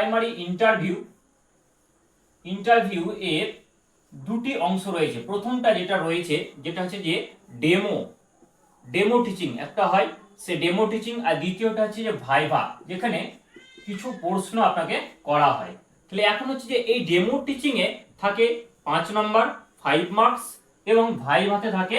Primary interview interview এর দুটি অংশ রয়েছে। প্রথমটা যেটা রয়েছে, যেটা হচ্ছে যে ডেমো ডেমো টিচিং একটা হয় সে ডেমো টিচিং আর দ্বিতীয়টা হচ্ছে যে ভাইভা যেখানে কিছু প্রশ্ন আপনাকে করা হয়। তাহলে এখন হচ্ছে যে এই ডেমো টিচিং এ থাকে পাঁচ নম্বর ফাইভ মার্কস এবং ভাইভাতে থাকে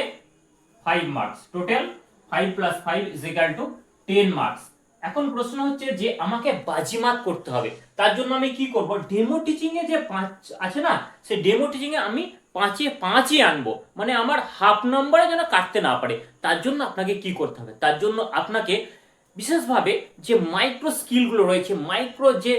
five marks total five plus five is equal to ten marks এখন প্রশ্ন হচ্ছে যে আমাকে বাজিমাত করতে হবে। তার জন্য আমি কি করব? ডেমো টিচিং এ যে পাঁচ আছে না সে ডেমো টিচিং এ আমি পাঁচে পাঁচই আনব। মানে আমার হাফ নম্বরে যেন কাটতে না পারে। তার জন্য আপনাকে কি করতে হবে? তার জন্য আপনাকে বিশেষভাবে যে মাইক্রো স্কিলগুলো রয়েছে মাইক্রো যে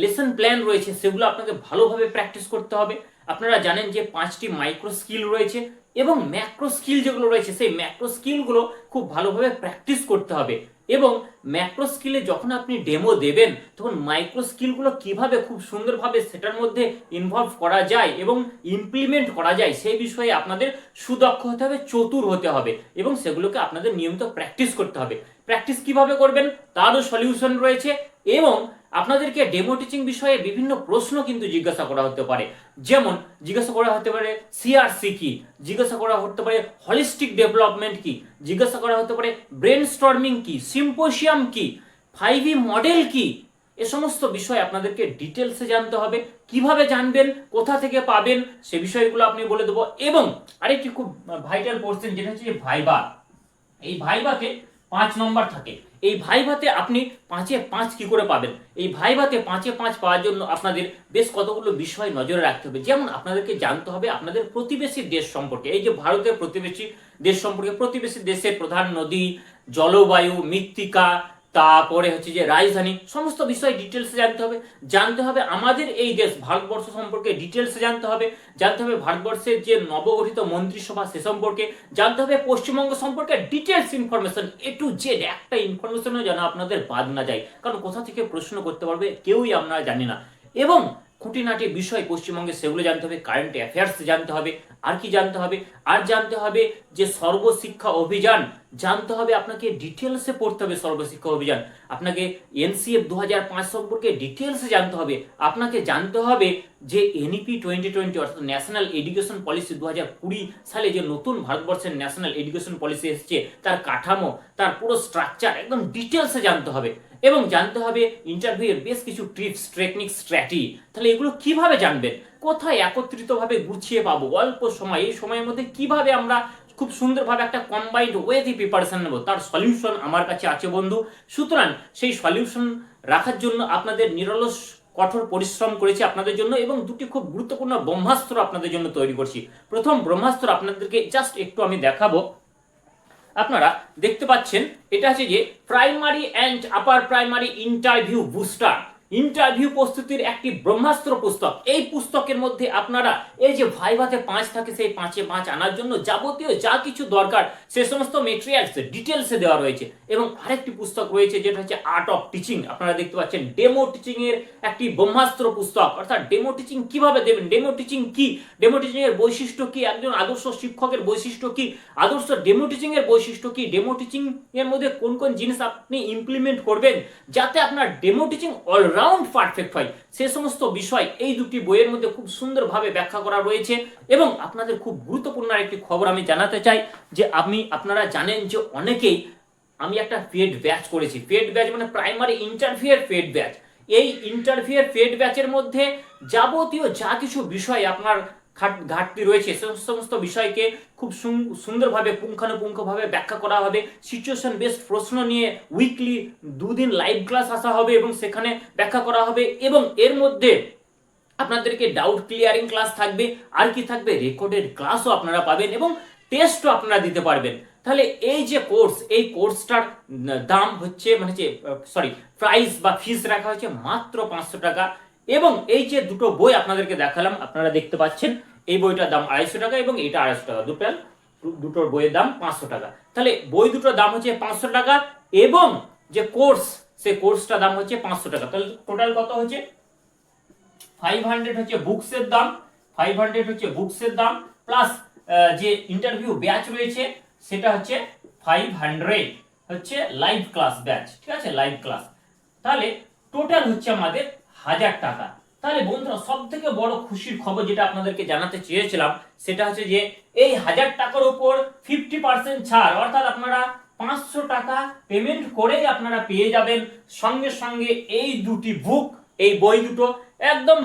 লেসন প্ল্যান রয়েছে, সেগুলো আপনাকে ভালোভাবে প্র্যাকটিস করতে হবে। আপনারা জানেন যে পাঁচটি মাইক্রো স্কিল রয়েছে এবং ম্যাক্রো স্কিল যেগুলো রয়েছে, সেই ম্যাক্রো স্কিলগুলো খুব ভালোভাবে প্র্যাকটিস করতে হবে। এবং ম্যাক্রো স্কিলে যখন আপনি ডেমো দেবেন, তখন মাইক্রো স্কিলগুলো কীভাবে খুব সুন্দরভাবে সেটার মধ্যে ইনভলভ করা যায় এবং ইমপ্লিমেন্ট করা যায়, সেই বিষয়ে আপনাদের সুদক্ষ হতে হবে, চতুর হতে হবে এবং সেগুলোকে আপনাদের নিয়মিত প্র্যাকটিস করতে হবে। প্র্যাকটিস কীভাবে করবেন? তারও সলিউশন রয়েছে এবং আপনাদেরকে ডেমো টিচিং বিষয়ে বিভিন্ন প্রশ্ন কিন্তু জিজ্ঞাসা করা হতে পারে। যেমন, জিজ্ঞাসা করা হতে পারে সিআরসি কি? জিজ্ঞাসা করা হতে পারে হলিস্টিক ডেভেলপমেন্ট কি? জিজ্ঞাসা করা হতে পারে ব্রেন স্টর্মিং কি? সিম্পোসিয়াম কি? ফাইভ মডেল কি? এ সমস্ত বিষয় আপনাদেরকে ডিটেলসে জানতে হবে। কীভাবে জানবেন? কোথা থেকে পাবেন? সে বিষয়গুলো আপনি বলে দেবো। এবং আরেকটি খুব ভাইটাল পোর্শন যেটা হচ্ছে ভাইবা এই ভাইভাতে পাঁচ নম্বর থাকে। এই ভাইভাতে আপনি পাঁচে পাঁচ কি করে পাবেন? এই ভাইভাতে পাঁচে পাঁচ পাওয়ার জন্য আপনাদের বেশ কতগুলো বিষয় নজরে রাখতে হবে। যেমন আপনাদেরকে জানতে হবে আপনাদের প্রতিবেশী দেশ সম্পর্কে। এই যে ভারতের প্রতিবেশী দেশ সম্পর্কে, প্রতিবেশী দেশের প্রধান নদী, জলবায়ু, মৃত্তিকা তারপরে হচ্ছে যে রাজধানী, সমস্ত বিষয় ডিটেলসে জানতে হবে। জানতে হবে আমাদের এই দেশ ভারতবর্ষ সম্পর্কে ডিটেলসে জানতে হবে। জানতে হবে ভারতবর্ষের যে নবগঠিত মন্ত্রিসভা সে সম্পর্কে। জানতে হবে পশ্চিমবঙ্গ সম্পর্কে details information A to Z একটা ইনফরমেশনও যেন আপনাদের বাদ না যায়। কারণ কোথা থেকে প্রশ্ন করতে পারবে কেউই আপনারা জানি না। এবং খুঁটিনাটি বিষয় পশ্চিমবঙ্গে সেগুলো জানতে হবে কারেন্ট অ্যাফেয়ার্স জানতে হবে, আর কি জানতে হবে? আর জানতে হবে যে সর্বশিক্ষা অভিযান, জানতে হবে আপনাকে ডিটেলসে পড়তে হবে সর্বশিক্ষা অভিযান। আপনাকে এনসিএফ দু হাজার পাঁচ সম্পর্কে ডিটেলসে জানতে হবে। আপনাকে জানতে হবে যে এনইপি টোয়েন্টি টোয়েন্টি অর্থাৎ ন্যাশনাল এডুকেশন পলিসি দু হাজার কুড়ি সালে যে নতুন ভারতবর্ষের ন্যাশনাল এডুকেশন পলিসি এসেছে, তার কাঠামো, তার পুরো স্ট্রাকচার একদম ডিটেলসে জানতে হবে। এবং জানতে হবে ইন্টারভিউয়ের বেশ কিছু টিপস টেকনিক স্ট্র্যাটি তাহলে এগুলো কীভাবে জানবেন? কোথায় একত্রিতভাবে গুছিয়ে পাবো? অল্প সময়। এই সময়ের মধ্যে কীভাবে আমরা খুব সুন্দরভাবে একটা কম্বাইন্ড ওয়েতে প্রিপারেশন নেব? তার সলিউশন আমার কাছে আছে, বন্ধু। সুতরাং সেই সলিউশন রাখার জন্য আপনাদের নিরলস, কঠোর পরিশ্রম করেছি আপনাদের জন্য এবং দুটি খুব গুরুত্বপূর্ণ ব্রহ্মাস্ত্র আপনাদের জন্য তৈরি করছি। প্রথম ব্রহ্মাস্ত্র আপনাদেরকে জাস্ট একটু আমি দেখাবো। আপনারা দেখতে পাচ্ছেন এটা হচ্ছে যে primary and upper primary interview booster interview প্রস্তুতির একটি ব্রহ্মাস্ত্র পুস্তক। এই পুস্তকের মধ্যে আপনারা এই যে ভাইভাতে পাঁচ থাকে, সেই পাঁচে পাঁচ আনার জন্য যাবতীয় যা কিছু দরকার, সে সমস্ত মেটেরিয়ালস ডিটেলসে দেওয়া রয়েছে। এবং আরেকটি পুস্তক রয়েছে, যেটা হচ্ছে আর্ট অফ টিচিং আপনারা দেখতে পাচ্ছেন ডেমো টিচিং এর একটি ব্রহ্মাস্ত্র পুস্তক। অর্থাৎ ডেমো টিচিং কীভাবে দেবেন? ডেমো টিচিং কি? ডেমো টিচিং এর বৈশিষ্ট্য কি? একজন আদর্শ শিক্ষকের বৈশিষ্ট্য কি? আদর্শ ডেমো টিচিং এর বৈশিষ্ট্য কি? ডেমো টিচিং এর মধ্যে কোন কোন জিনিস আপনি ইমপ্লিমেন্ট করবেন? যাতে আপনার ডেমো টিচিং অলরাউন্ড পারফেক্ট হয়। সে সমস্ত বিষয় এই দুটি বইয়ের মধ্যে খুব সুন্দরভাবে ব্যাখ্যা করা রয়েছে এবং আপনাদের খুব গুরুত্বপূর্ণ একটি খবর আমি জানাতে চাই যে আমি আপনারা জানেন যে অনেকেই আমি একটা পেড ব্যাচ করেছি। পেড ব্যাচ মানে প্রাইমারি ইন্টারভিউয়ের পেড ব্যাচ। এই ইন্টারভিউয়ের পেড ব্যাচের মধ্যে যাবতীয় যা কিছু বিষয় আপনার ঘাটতি রয়েছে। সে সমস্ত বিষয়কে খুব সুন- সুন্দরভাবে, পুঙ্খানুপুঙ্খভাবে ব্যাখ্যা করা হবে। সিচুয়েশন বেসড প্রশ্ন নিয়ে উইকলি দুদিন লাইভ ক্লাস আসা হবে এবং সেখানে ব্যাখ্যা করা হবে এবং এর মধ্যে আপনাদেরকে ডাউট ক্লিয়ারিং ক্লাস থাকবে। আর কি থাকবে? রেকর্ডেড ক্লাসও আপনারা পাবেন এবং টেস্টও আপনারা দিতে পারবেন। তাহলে এই যে কোর্স এই কোর্সটার দাম হচ্ছে মানে যে সরি প্রাইস বা ফিস রাখা হয়েছে মাত্র পাঁচশো টাকা। এবং এই যে দুটো বই আপনাদেরকে দেখালাম, আপনারা দেখতে পাচ্ছেন, এই বইটার দাম আড়াইশো টাকা এবং এইটা আড়াইশো টাকা। দুটো, দুটোর বইয়ের দাম পাঁচশো টাকা। তাহলে বই দুটোর দাম হচ্ছে পাঁচশো টাকা এবং যে কোর্স সে কোর্সটার দাম হচ্ছে পাঁচশো টাকা। তাহলে টোটাল কত হচ্ছে? ফাইভ হান্ড্রেড হচ্ছে বুকসের দাম ফাইভ হান্ড্রেড হচ্ছে বুকসের দাম প্লাস যে ইন্টারভিউ ব্যাচ রয়েছে, সেটা হচ্ছে ফাইভ হান্ড্রেড হচ্ছে লাইভ ক্লাস ব্যাচ ঠিক আছে? লাইভ ক্লাস তাহলে টোটাল হচ্ছে আমাদের হাজার টাকা। তাহলে বন্ধুরা সব থেকে বড় খুশির খবর যেটা আপনাদেরকে জানাতে চেয়েছিলাম, সেটা হচ্ছে যে এই হাজার টাকার উপর ফিফটি পার্সেন্ট ছাড়, অর্থাৎ আপনারা পাঁচশো টাকা পেমেন্ট করেই আপনারা পেয়ে যাবেন। সঙ্গে সঙ্গে এই দুটি বুক এই বই দুটো একদম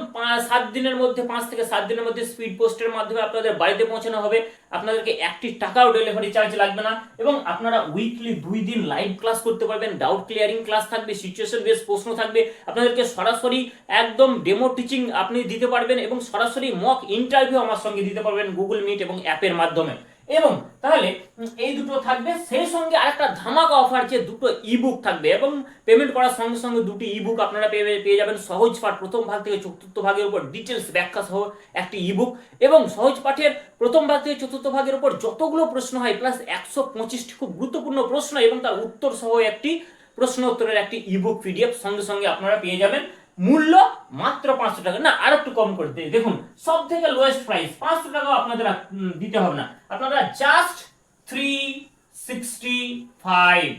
সাত দিনের মধ্যে, পাঁচ থেকে সাত দিনের মধ্যে স্পিড পোস্টের মাধ্যমে আপনাদের বাড়িতে পৌঁছানো হবে। আপনাদেরকে একটি টাকাও ডেলিভারি চার্জ লাগবে না এবং আপনারা উইকলি দুই দিন লাইভ ক্লাস করতে পারবেন ডাউট ক্লিয়ারিং ক্লাস থাকবে সিচুয়েশন বেস প্রশ্ন থাকবে। আপনাদেরকে সরাসরি একদম ডেমো টিচিং আপনি দিতে পারবেন এবং সরাসরি মক ইন্টারভিউ আমার সঙ্গে দিতে পারবেন গুগল মিট এবং অ্যাপের মাধ্যমে। এবং তাহলে এই দুটো থাকবে। সেই সঙ্গে আরেকটা ধামাকা অফার যে দুটো ইবুক থাকবে এবং পেমেন্ট করার সঙ্গে সঙ্গে দুটি ইবুক আপনারা পেয়ে যাবেন। সহজ পাঠ প্রথম ভাগ থেকে চতুর্থ ভাগের উপর ডিটেলস ব্যাখ্যা সহ একটি ইবুক এবং সহজ পাঠের প্রথম ভাগ থেকে চতুর্থ ভাগের উপর যতগুলো প্রশ্ন হয় প্লাস একশো পঁচিশটি খুব গুরুত্বপূর্ণ প্রশ্ন এবং তার উত্তর সহ একটি প্রশ্ন উত্তরের একটি ইবুক পিডিএফ সঙ্গে সঙ্গে আপনারা পেয়ে যাবেন। মূল্য মাত্র পাঁচশো টাকা। না আর একটু কম করে দিই। দেখুন সব থেকে লোয়েস্ট প্রাইস পাঁচশো টাকাও আপনাদের দিতে হবে না। আপনারা জাস্ট থ্রি সিক্সটি ফাইভ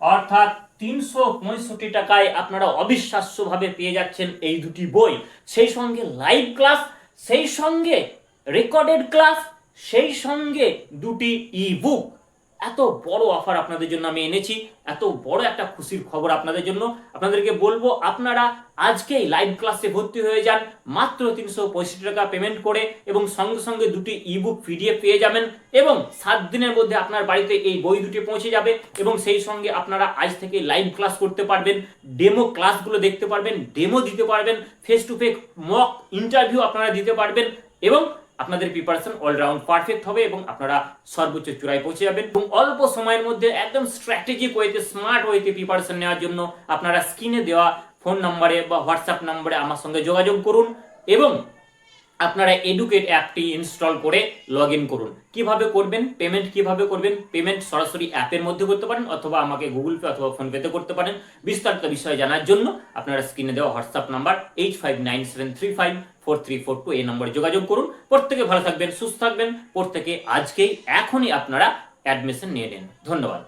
অর্থাৎ তিনশো পঁয়ষট্টি টাকায় আপনারা অবিশ্বাস্যভাবে পেয়ে যাচ্ছেন এই দুটি বই। সেই সঙ্গে লাইভ ক্লাস সেই সঙ্গে রেকর্ডেড ক্লাস সেই সঙ্গে দুটি ই বুক এত বড় অফার আপনাদের জন্য আমি এনেছি, এত বড় একটা খুশির খবর আপনাদের জন্য। আপনাদেরকে বলব, আপনারা আজকেই লাইভ ক্লাসে ভর্তি হয়ে যান, মাত্র তিনশো পঁয়ষট্টি টাকা পেমেন্ট করে এবং সঙ্গে সঙ্গে দুটি ইবুক পিডিএফ পেয়ে যাবেন এবং সাত দিনের মধ্যে আপনার বাড়িতে এই বই দুটি পৌঁছে যাবে এবং সেই সঙ্গে আপনারা আজ থেকে লাইভ ক্লাস করতে পারবেন ডেমো ক্লাসগুলো দেখতে পারবেন ডেমো দিতে পারবেন face to face mock interview আপনারা দিতে পারবেন এবং আপনাদের প্রিপারেশন অলরাউন্ড পারফেক্ট হবে এবং আপনারা সর্বোচ্চ চূড়ায় পৌঁছে যাবেন। এবং অল্প সময়ের মধ্যে একদম স্ট্র্যাটেজিক ওয়েতে স্মার্ট ওয়েতে প্রিপারেশন নেওয়ার জন্য আপনারা স্ক্রিনে দেওয়া ফোন নম্বরে বা হোয়াটসঅ্যাপ নম্বরে আমার সঙ্গে যোগাযোগ করুন এবং আপনারা এডুকেট অ্যাপটি ইনস্টল করে লগ করুন। কীভাবে করবেন? পেমেন্ট কীভাবে করবেন? পেমেন্ট সরাসরি অ্যাপের মধ্যে করতে পারেন অথবা আমাকে গুগল পে অথবা ফোন পেতে করতে পারেন। বিস্তারিত বিষয় জানার জন্য আপনারা স্ক্রিনে দেওয়া WhatsApp number eight five nine seven three five four three four two এই নম্বরে যোগাযোগ করুন। প্রত্যেকে ভালো থাকবেন, সুস্থ থাকবেন। প্রত্যেকে আজকেই এখনই আপনারা অ্যাডমিশন নিয়ে নেন। ধন্যবাদ।